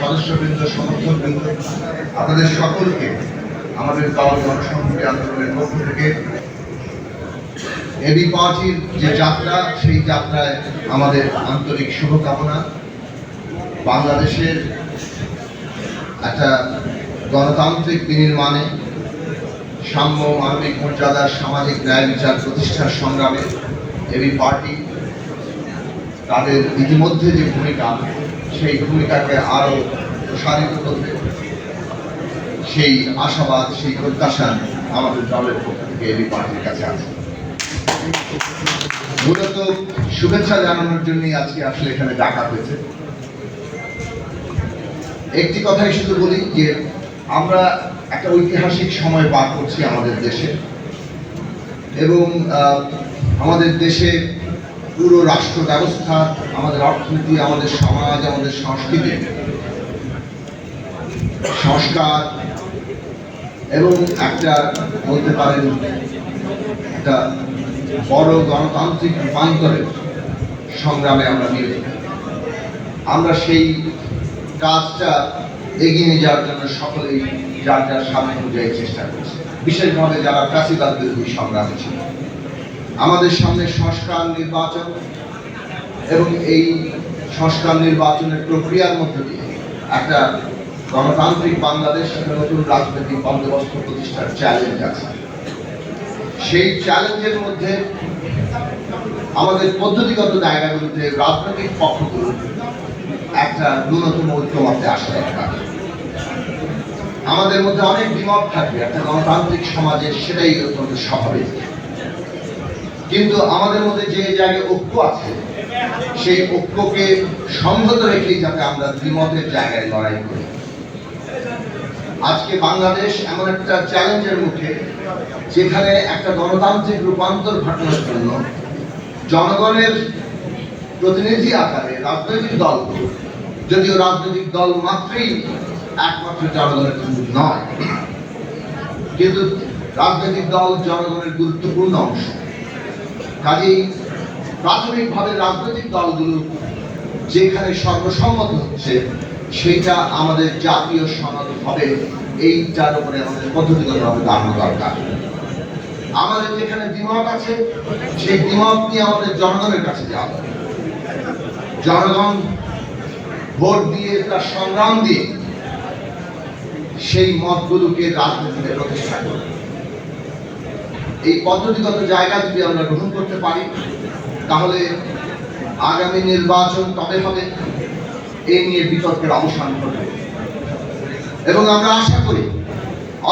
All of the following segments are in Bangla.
সদস্যবৃন্দ সমর্থকবৃন্দ, আপনাদের সকলকে আমাদের দল জনসংহতি আন্দোলনের পক্ষ থেকে এবি পার্টির যে যাত্রা, সেই যাত্রায় আমাদের আন্তরিক শুভকামনা। বাংলাদেশের একটা গণতান্ত্রিক বিনির্মাণে সাম্য মানবিক মর্যাদার সামাজিক ন্যায় বিচার প্রতিষ্ঠার সংগ্রামে এবি পার্টি তাদের ইতিমধ্যে যে ভূমিকা, সেই ভূমিকাকে আরও প্রসারিত করতে সেই আশাবাদ, সেই প্রত্যাশা আমাদের দলের পক্ষ থেকে এবি পার্টির কাছে আছে। মূলত শুভেচ্ছা জানানোর জন্যই আজকে আসলে এখানে ডাকা হয়েছে। একটি কথাই শুধু বলি যে, আমরা একটা ঐতিহাসিক সময় পার করছি আমাদের দেশে এবং আমাদের দেশে পুরো রাষ্ট্র ব্যবস্থা, আমাদের অর্থনীতি, আমাদের সমাজ, আমাদের সংস্কৃতি, সংস্কার, এবং একটা বলতে পারেন, একটা বড় গণতান্ত্রিক রূপান্তরের সংগ্রামে আমরা নিয়োজিত আমরা সেই কাজটা এগিয়ে নিয়ে যাওয়ার জন্য সকলেই যার যার সামনে অনুযায়ী চেষ্টা করছে। বিশেষভাবে যারা কাশিবাদ বিরোধী সংগ্রামে ছিল আমাদের সামনে সংস্কার নির্বাচন এবং এই সংস্কার নির্বাচনের প্রক্রিয়ার মধ্য দিয়ে একটা গণতান্ত্রিক বাংলাদেশ, একটা নতুন রাজনৈতিক বন্দোবস্ত প্রতিষ্ঠার চ্যালেঞ্জ আছে। সেই চ্যালেঞ্জের মধ্যে আমাদের পদ্ধতিগত জায়গাগুলোতে রাজনৈতিক পক্ষগুলো একটা ন্যূনতম ঐক্যমতে আসা দরকার। আমাদের মধ্যে অনেক বিমত থাকবে, একটা গণতান্ত্রিক সমাজে সেটাই অত্যন্ত স্বাভাবিক। কিন্তু আমাদের মধ্যে যে জায়গায় ঐক্য আছে, সেই ঐক্যকে সংহত রেখেই যাতে আমরা দ্বিমতের জায়গায় লড়াই করি। আজকে বাংলাদেশ এমন একটা চ্যালেঞ্জের মুখে, যেখানে একটা গণতান্ত্রিক রূপান্তর ঘটানোর জন্য জনগণের প্রতিনিধি আকারে রাজনৈতিক দল যদিও রাজনৈতিক দল মাত্রই একমাত্র জনগণের নয়, কিন্তু রাজনৈতিক দল জনগণের গুরুত্বপূর্ণ অংশ। কাজেই প্রাথমিকভাবে রাজনৈতিক দলগুলো যেখানে সর্বসম্মত হচ্ছে সেইটা আমাদের জাতীয় সনদ হবে। এইটার উপরে আমাদের পদ্ধতিগতভাবে দাঁড়ানো দরকার। আমাদের যেখানে দ্বিমত আছে, সেই দ্বিমত নিয়ে আমাদের জনগণের কাছে যাওয়া। জনগণ ভোট দিয়ে তার সংগ্রাম দিয়ে সেই মতগুলোকে রাজনীতিতে প্রতিষ্ঠা করবে এই পদ্ধতিগত জায়গা যদি আমরা গ্রহণ করতে পারি, তাহলে আগামী নির্বাচন কবে হবে এই নিয়ে বিতর্কের অবসান ঘটবে। এবং আমরা আশা করি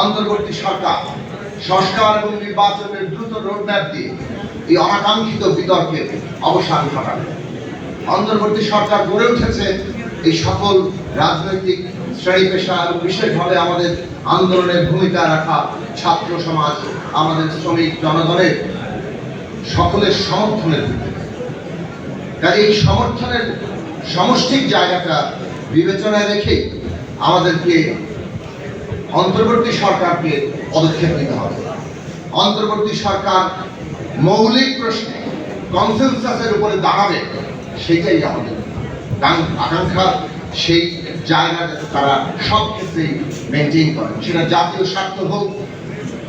অন্তর্বর্তী সরকার, সংস্কার এবং নির্বাচনের দ্রুত রোডম্যাপ দিয়ে এই অনাকাঙ্ক্ষিত বিতর্কের অবসান ঘটাবে। অন্তর্বর্তী সরকার গড়ে উঠেছে এই সকল রাজনৈতিক শ্রেণি পেশা এবং বিশেষভাবে আমাদের আন্দোলনের ভূমিকা রাখা ছাত্র সমাজ আমাদের শ্রমিক জনগণের সকলের সমর্থনের কাজে এই সমর্থনের সমষ্টিক জায়গাটা বিবেচনায় রেখে আমাদেরকে অন্তর্বর্তী সরকারকে পদক্ষেপ নিতে হবে। অন্তর্বর্তী সরকার মৌলিক প্রশ্নে কনসেনসাসের উপরে দাঁড়াবে, সেটাই আমাদের আকাঙ্ক্ষা, সেই জায়গা যাতে তারা সব ক্ষেত্রেই মেনটেন করেন। সেটা জাতীয় স্বার্থ হোক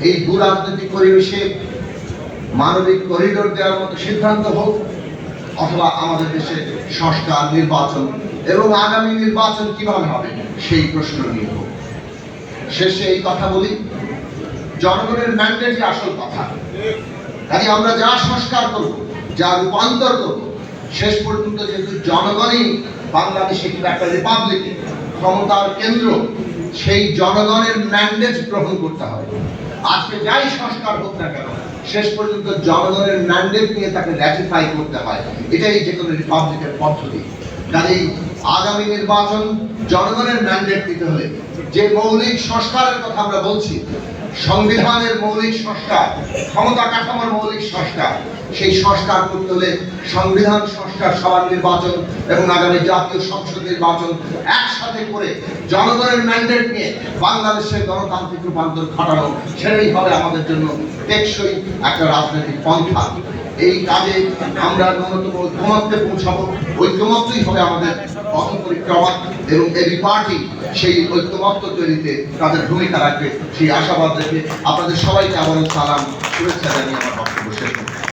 এই ভূ রাজনৈতিক পরিবেশে মানবিক করিডোর দেওয়ার মতো সিদ্ধান্ত হোক, অথবা আমাদের দেশে সংস্কার, নির্বাচন এবং আগামী নির্বাচন কীভাবে হবে, সেই প্রশ্ন নিয়ে হোক। শেষে এই কথা বলি, জনগণের ম্যান্ডেটই আসল কথা। কাজে আমরা যা সংস্কার করব, যা রূপান্তর করব, শেষ পর্যন্ত যেহেতু জনগণই বাংলাদেশে কিংবা একটা রিপাবলিকে ক্ষমতার কেন্দ্র, সেই জনগণের ম্যান্ডেট গ্রহণ করতে হবে। আজকে যাই সংস্কার হোক না কেন, শেষ পর্যন্ত জনগণের ম্যান্ডেট নিয়ে তাকে র্যাটিফাই করতে হয়। এটাই যে কোনো রিপাবলিকের পদ্ধতি। কাজেই আগামী নির্বাচন জনগণের ম্যান্ডেট দিতে হলে যে মৌলিক সংস্কারের কথা আমরা বলছি সংবিধানের মৌলিক সংস্কার, ক্ষমতা কাঠামোর মৌলিক সংস্কার, সেই সংস্কার করতে হলে সংবিধান সংস্কার সবার নির্বাচন এবং আগামী জাতীয় সংসদ নির্বাচন একসাথে করে জনগণের ম্যান্ডেট নিয়ে বাংলাদেশের গণতান্ত্রিক রূপান্তর ঘটানো, সেটাই হবে আমাদের জন্য টেকসই একটা রাজনৈতিক পন্থা। এই কাজে আমরা ন্যূনতম ঐক্যমত্যে পৌঁছাবো। ঐক্যমত্যই হবে আমাদের পথ পরিক্রমা এবং এবি পার্টি সেই ঐক্যমত্য তৈরিতে তাদের ভূমিকা রাখবে, সেই আশাবাদ রেখে আপনাদের সবাইকে আবারও সালাম, শুভেচ্ছা জানিয়ে আমার বক্তব্য শেষ।